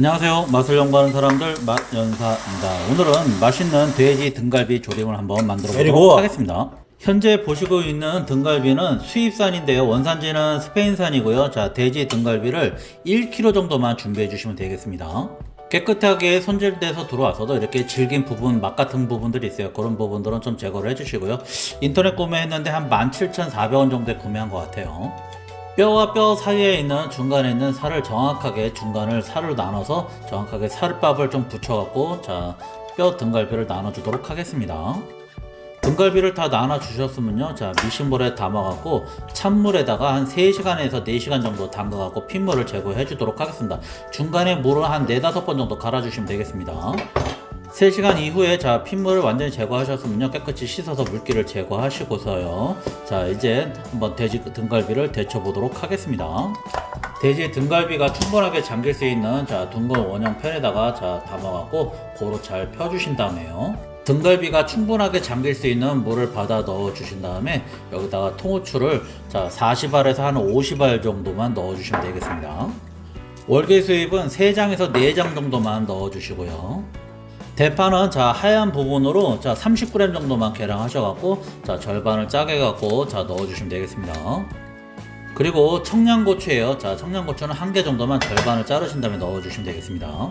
안녕하세요. 맛을 연구하는 사람들 맛연사입니다. 오늘은 맛있는 돼지 등갈비 조림을 한번 만들어 보도록 하겠습니다. 현재 보시고 있는 등갈비는 수입산인데요. 원산지는 스페인산이고요. 자, 돼지 등갈비를 1kg 정도만 준비해 주시면 되겠습니다. 깨끗하게 손질돼서 들어와서도 이렇게 질긴 부분, 맛 같은 부분들이 있어요. 그런 부분들은 좀 제거를 해주시고요. 인터넷 구매했는데 한 17,400원 정도에 구매한 것 같아요. 뼈와 뼈 사이에 있는 중간에 있는 살을 정확하게 중간을 살을 나눠서 정확하게 살밥을 좀 붙여갖고 자 뼈 등갈비를 나눠주도록 하겠습니다. 등갈비를 다 나눠 주셨으면요 자 미신물에 담아갖고 찬물에다가 한 3시간에서 4시간 정도 담가갖고 핏물을 제거해 주도록 하겠습니다. 중간에 물을 한 4, 5번 정도 갈아주시면 되겠습니다. 3시간 이후에 자 핏물을 완전히 제거하셨으면요. 깨끗이 씻어서 물기를 제거하시고서요. 자 이제 한번 돼지 등갈비를 데쳐 보도록 하겠습니다. 돼지 등갈비가 충분하게 잠길 수 있는 자 둥근 원형 팬에다가 자 담아갖고 고루 잘 펴주신 다음에요. 등갈비가 충분하게 잠길 수 있는 물을 받아 넣어 주신 다음에 여기다가 통후추를 자 40알에서 한 50알 정도만 넣어 주시면 되겠습니다. 월계 수잎은 3장에서 4장 정도만 넣어 주시고요 대파는 자 하얀 부분으로 자 30g 정도만 계량하셔갖고 자 절반을 짜게 갖고 자 넣어주시면 되겠습니다. 그리고 청양고추예요. 자 청양고추는 한 개 정도만 절반을 자르신 다음에 넣어주시면 되겠습니다.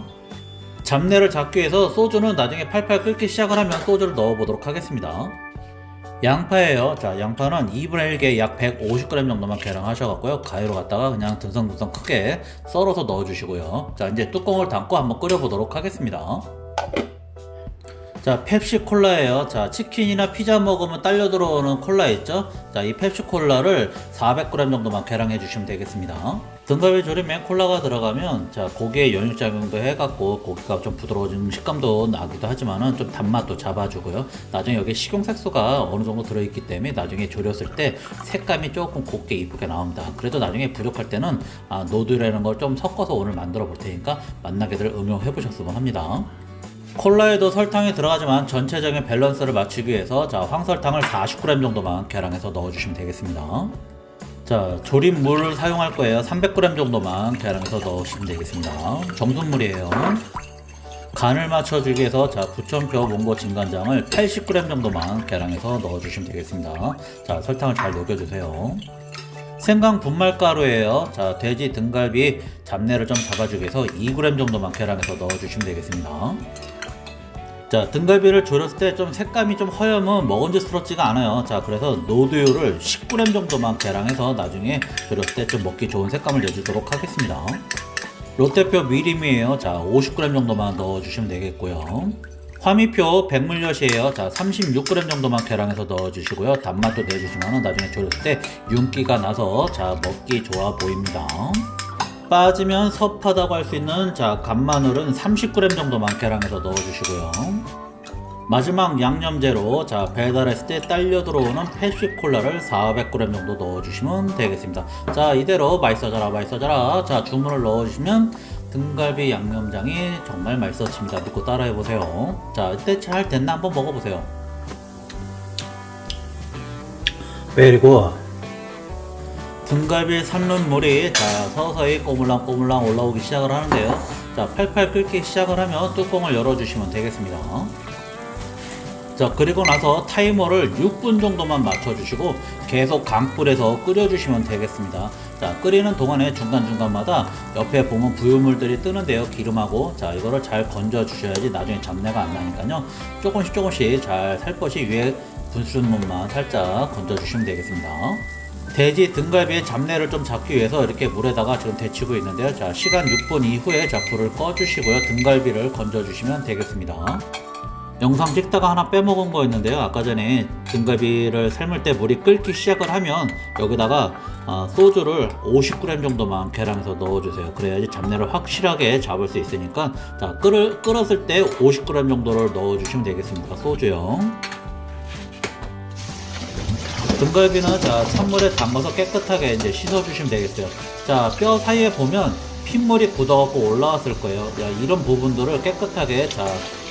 잡내를 잡기 위해서 소주는 나중에 팔팔 끓기 시작을 하면 소주를 넣어보도록 하겠습니다. 양파예요. 자, 양파는 2분의 1개 약 150g 정도만 계량하셔갖고요. 가위로 갖다가 그냥 듬성듬성 크게 썰어서 넣어주시고요. 자, 이제 뚜껑을 닫고 한번 끓여보도록 하겠습니다. 자, 펩시 콜라예요. 자, 치킨이나 피자 먹으면 딸려 들어오는 콜라 있죠? 자, 이 펩시 콜라를 400g 정도만 계량해 주시면 되겠습니다. 등갈비 조림에 콜라가 들어가면 자, 고기의 연육작용도 해갖고 고기가 좀 부드러워지는 식감도 나기도 하지만은 좀 단맛도 잡아주고요. 나중에 여기 식용색소가 어느 정도 들어있기 때문에 나중에 졸였을 때 색감이 조금 곱게 이쁘게 나옵니다. 그래도 나중에 부족할 때는 아, 노드라는 걸 좀 섞어서 오늘 만들어 볼 테니까 맛나게들 응용해 보셨으면 합니다. 콜라에도 설탕이 들어가지만 전체적인 밸런스를 맞추기 위해서 자 황설탕을 40g 정도만 계량해서 넣어주시면 되겠습니다. 자 조림 물을 사용할 거예요. 300g 정도만 계량해서 넣으시면 되겠습니다. 정수물이에요. 간을 맞춰주기 위해서 자 부천표 몽고 진간장을 80g 정도만 계량해서 넣어주시면 되겠습니다. 자 설탕을 잘 녹여주세요. 생강 분말가루예요. 자 돼지 등갈비 잡내를 좀 잡아주기 위해서 2g 정도만 계량해서 넣어주시면 되겠습니다. 자 등갈비를 졸였을 때 좀 색감이 좀 허여면 먹은직스럽지가 않아요. 자 그래서 노드유를 10g 정도만 계량해서 나중에 졸였을 때 좀 먹기 좋은 색감을 내주도록 하겠습니다. 롯데표 미림이에요. 자 50g 정도만 넣어주시면 되겠고요. 화미표 백물엿이에요. 자 36g 정도만 계량해서 넣어주시고요. 단맛도 내주시면 나중에 졸였을 때 윤기가 나서 자 먹기 좋아 보입니다 빠지면 섭하다고 할 수 있는 자 간마늘은 30g 정도만 계량해서 넣어주시고요. 마지막 양념제로 자 배달했을 때 딸려 들어오는 펩시콜라를 400g 정도 넣어주시면 되겠습니다. 자 이대로 맛있어져라 맛있어져라 자 주문을 넣어주시면 등갈비 양념장이 정말 맛있어집니다. 믿고 따라해보세요. 자 이때 잘 됐나 한번 먹어보세요. 그리고 등갈비 삶는 물이 자 서서히 꼬물랑꼬물랑 올라오기 시작을 하는데요. 자 팔팔 끓기 시작을 하면 뚜껑을 열어주시면 되겠습니다. 자 그리고 나서 타이머를 6분 정도만 맞춰주시고 계속 강불에서 끓여주시면 되겠습니다. 자 끓이는 동안에 중간중간마다 옆에 보면 부유물들이 뜨는데요. 기름하고 자 이거를 잘 건져 주셔야지 나중에 잡내가 안 나니까요. 조금씩 조금씩 잘 살포시 위에 분수물만 살짝 건져 주시면 되겠습니다. 돼지 등갈비의 잡내를 좀 잡기 위해서 이렇게 물에다가 지금 데치고 있는데요. 자, 시간 6분 이후에 자, 불을 꺼주시고요. 등갈비를 건져주시면 되겠습니다. 영상 찍다가 하나 빼먹은 거 있는데요. 아까 전에 등갈비를 삶을 때 물이 끓기 시작을 하면 여기다가 아, 소주를 50g 정도만 계량해서 넣어주세요. 그래야지 잡내를 확실하게 잡을 수 있으니까 자, 끓을, 끓었을 때 50g 정도를 넣어주시면 되겠습니다. 소주요. 등갈비는 자 찬물에 담가서 깨끗하게 이제 씻어주시면 되겠어요. 자 뼈 사이에 보면 핏물이 굳어갖고 올라왔을 거예요. 야, 이런 부분들을 깨끗하게 자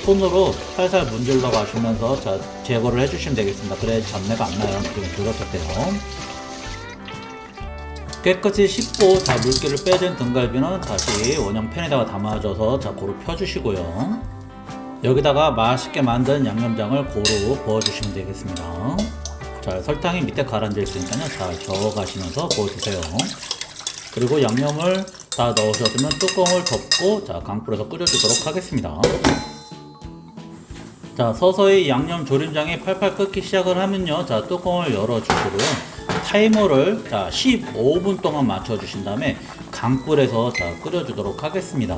손으로 살살 문질러 가시면서 자 제거를 해주시면 되겠습니다. 그래 잡내가 안 나요. 지금 때요. 깨끗이 씻고 자 물기를 빼준 등갈비는 다시 원형 팬에다가 담아줘서 자 고루 펴주시고요. 여기다가 맛있게 만든 양념장을 고루 부어주시면 되겠습니다. 자 설탕이 밑에 가라앉아 있으니까요. 잘 저어가시면서 부어주세요. 그리고 양념을 다 넣으셨으면 뚜껑을 덮고 자 강불에서 끓여주도록 하겠습니다. 자 서서히 양념 조림장이 팔팔 끓기 시작을 하면요 자 뚜껑을 열어주시고요 타이머를 자 15분 동안 맞춰 주신 다음에 강불에서 자 끓여주도록 하겠습니다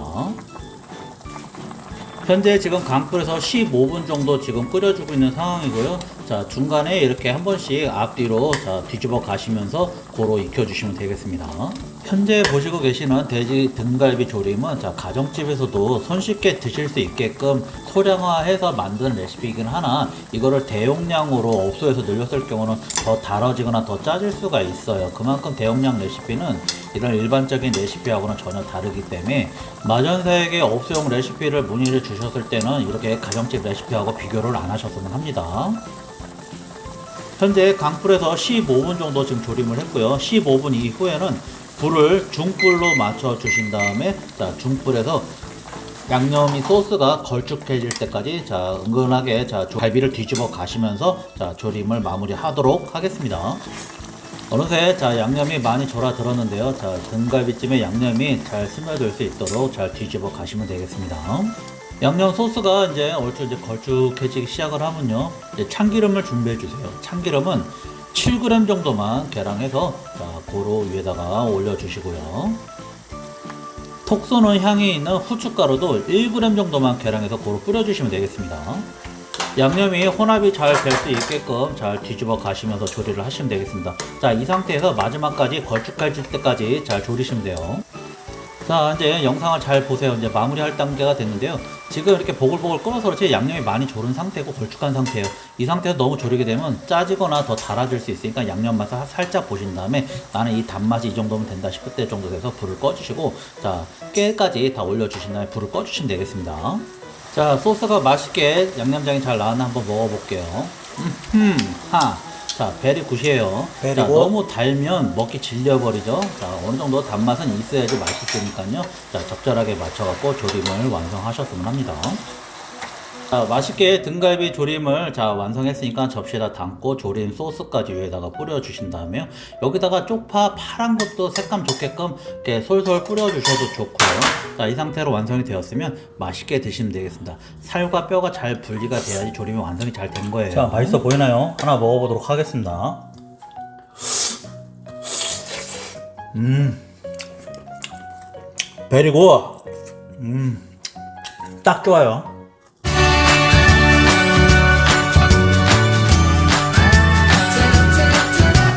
현재 지금 강불에서 15분 정도 지금 끓여주고 있는 상황이고요. 자 중간에 이렇게 한 번씩 앞뒤로 자 뒤집어 가시면서 고로 익혀주시면 되겠습니다 현재 보시고 계시는 돼지 등갈비 조림은 자 가정집에서도 손쉽게 드실 수 있게끔 소량화해서 만든 레시피이긴 하나 이거를 대용량으로 업소에서 늘렸을 경우는 더 달아지거나 더 짜질 수가 있어요 그만큼 대용량 레시피는 이런 일반적인 레시피하고는 전혀 다르기 때문에 마전사에게 업소용 레시피를 문의를 주셨을 때는 이렇게 가정집 레시피하고 비교를 안 하셨으면 합니다 현재 강불에서 15분 정도 지금 조림을 했고요. 15분 이후에는 불을 중불로 맞춰 주신 다음에 자 중불에서 양념이 소스가 걸쭉해질 때까지 자 은근하게 자 조- 갈비를 뒤집어 가시면서 자 조림을 마무리하도록 하겠습니다. 어느새 자 양념이 많이 절아 들었는데요. 자 등갈비찜에 양념이 잘 스며들 수 있도록 잘 뒤집어 가시면 되겠습니다. 양념 소스가 이제 얼추 이제 걸쭉해지기 시작을 하면요. 이제 참기름을 준비해 주세요. 참기름은 7g 정도만 계량해서 자 고로 위에다가 올려 주시고요. 톡 쏘는 향이 있는 후춧가루도 1g 정도만 계량해서 고로 뿌려 주시면 되겠습니다. 양념이 혼합이 잘 될 수 있게끔 잘 뒤집어 가시면서 조리를 하시면 되겠습니다. 자, 이 상태에서 마지막까지 걸쭉해질 때까지 잘 조리시면 돼요. 자, 이제 영상을 잘 보세요. 이제 마무리할 단계가 됐는데요. 지금 이렇게 보글보글 끓어서 그렇지 양념이 많이 졸은 상태고 걸쭉한 상태예요. 이 상태에서 너무 조리게 되면 짜지거나 더 달아질 수 있으니까 양념 맛을 살짝 보신 다음에 나는 이 단맛이 이 정도면 된다 싶을 때 정도 돼서 불을 꺼주시고 자, 깨까지 다 올려주신 다음에 불을 꺼주시면 되겠습니다. 자, 소스가 맛있게 양념장이 잘 나왔나 한번 먹어볼게요. 음, 하. 자, 베리 굿이에요. 자, 베리고. 너무 달면 먹기 질려버리죠. 자, 어느 정도 단맛은 있어야지 맛있으니까요. 자, 적절하게 맞춰갖고 조림을 완성하셨으면 합니다. 자, 맛있게 등갈비 조림을 자 완성했으니까 접시에다 담고 조림 소스까지 위에다가 뿌려주신 다음에요. 여기다가 쪽파 파란 것도 색감 좋게끔 이렇게 솔솔 뿌려주셔도 좋고요. 자, 이 상태로 완성이 되었으면 맛있게 드시면 되겠습니다. 살과 뼈가 잘 분리가 돼야지 조림이 완성이 잘 된 거예요. 자, 맛있어 보이나요? 하나 먹어보도록 하겠습니다. 음, 베리고, 음, 딱 좋아요.